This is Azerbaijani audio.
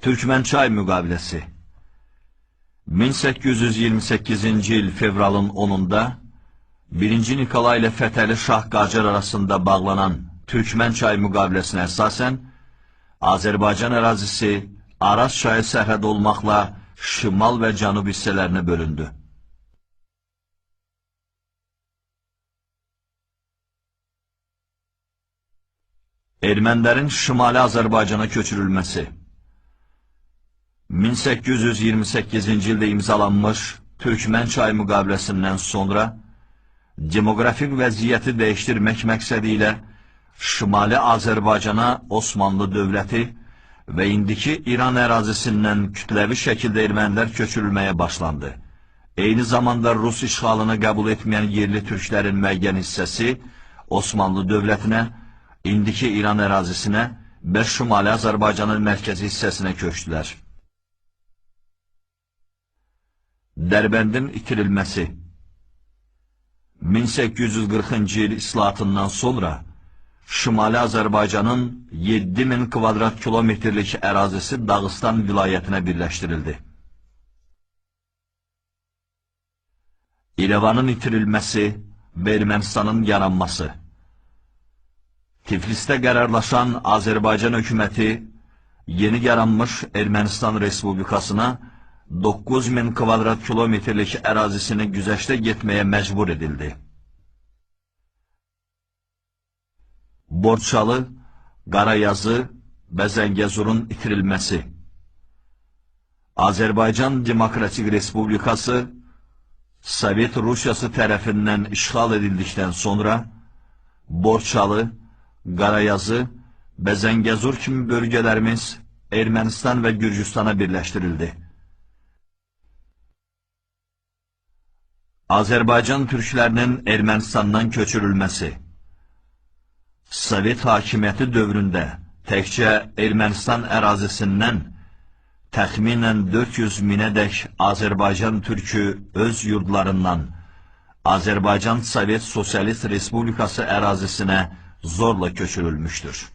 Türkmençay müqaviləsi 1828-ci il fevralın 10-da 1-ci Nikolay ilə Fətəli Şah Qacar arasında bağlanan Türkmençay müqaviləsinə əsasən Azərbaycan ərazisi Araz çayı sərhəd olmaqla şimal və cənub hissələrinə bölündü. Ermənilərin Şimali Azərbaycana köçürülməsi 1828-ci ildə imzalanmış Türkmən çay müqaviləsindən sonra demoqrafik vəziyyəti dəyişdirmək məqsədi ilə Şimali Azərbaycana Osmanlı dövləti və indiki İran ərazisindən kütləvi şəkildə ermənilər köçürülməyə başlandı. Eyni zamanda Rus işğalını qəbul etməyən yerli türklərin müəyyən hissəsi Osmanlı dövlətinə, indiki İran ərazisinə və Şimali Azərbaycanın mərkəzi hissəsinə köçdülər. Dərbəndin itirilməsi 1840-cı il islahatından sonra Şimali Azərbaycanın 7000 kvadrat kilometrlik ərazisi Dağıstan vilayətinə birləşdirildi. İrəvanın itirilməsi və Ermənistanın yaranması Tiflisdə qərarlaşan Azərbaycan hökuməti yeni yaranmış Ermənistan Respublikasına 9000 kvadrat kilometrlik ərazisini güzəşdə getməyə məcbur edildi. Borçalı, Qarayazı və Zəngəzurun itirilməsi Azərbaycan Demokratik Respublikası Sovet Rusiyası tərəfindən işğal edildikdən sonra Borçalı, Qarayazı və Zəngəzur kimi bölgələrimiz Ermənistan və Gürcüstana birləşdirildi. Azərbaycan türklərinin Ermənistandan köçürülməsi Sovet hakimiyyəti dövründə təkcə Ermənistan ərazisindən təxminən 400 minədək Azərbaycan türkü öz yurdlarından Azərbaycan Sovet Sosialist Respublikası ərazisinə zorla köçürülmüşdür.